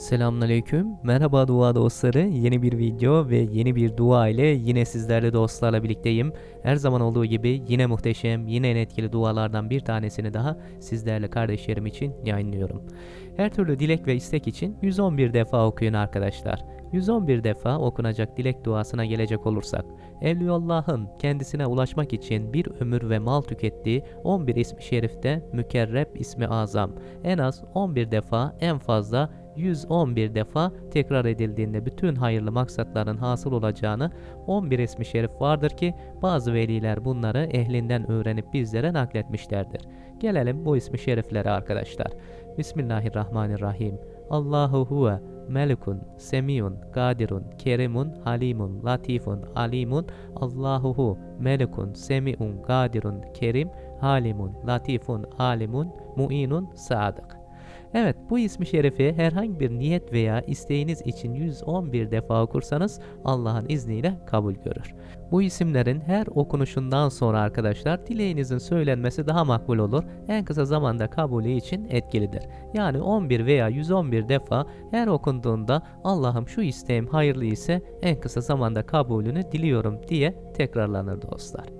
Selamünaleyküm. Merhaba dua dostları. Yeni bir video ve yeni bir dua ile yine sizlerle dostlarla birlikteyim. Her zaman olduğu gibi yine muhteşem, yine en etkili dualardan bir tanesini daha sizlerle kardeşlerim için yayınlıyorum. Her türlü dilek ve istek için 111 defa okuyun arkadaşlar. 111 defa okunacak dilek duasına gelecek olursak, Evliyaullah'ın kendisine ulaşmak için bir ömür ve mal tükettiği 11 ismi şerifte mükerreb ismi azam en az 11 defa en fazla 111 defa tekrar edildiğinde bütün hayırlı maksatların hasıl olacağını 11 ismi şerif vardır ki bazı veliler bunları ehlinden öğrenip bizlere nakletmişlerdir. Gelelim bu ismi şeriflere arkadaşlar. Bismillahirrahmanirrahim. Allahu huve melikun, semiyun, kadirun, kerimun, halimun, latifun, alimun. Allahu hu melikun, semiyun, kadirun, kerim, halimun, latifun, alimun, muinun, sadık. Evet bu ismi şerifi herhangi bir niyet veya isteğiniz için 111 defa okursanız Allah'ın izniyle kabul görür. Bu isimlerin her okunuşundan sonra arkadaşlar dileğinizin söylenmesi daha makbul olur. En kısa zamanda kabulü için etkilidir. Yani 11 veya 111 defa her okunduğunda Allah'ım şu isteğim hayırlı ise en kısa zamanda kabulünü diliyorum diye tekrarlanır dostlar.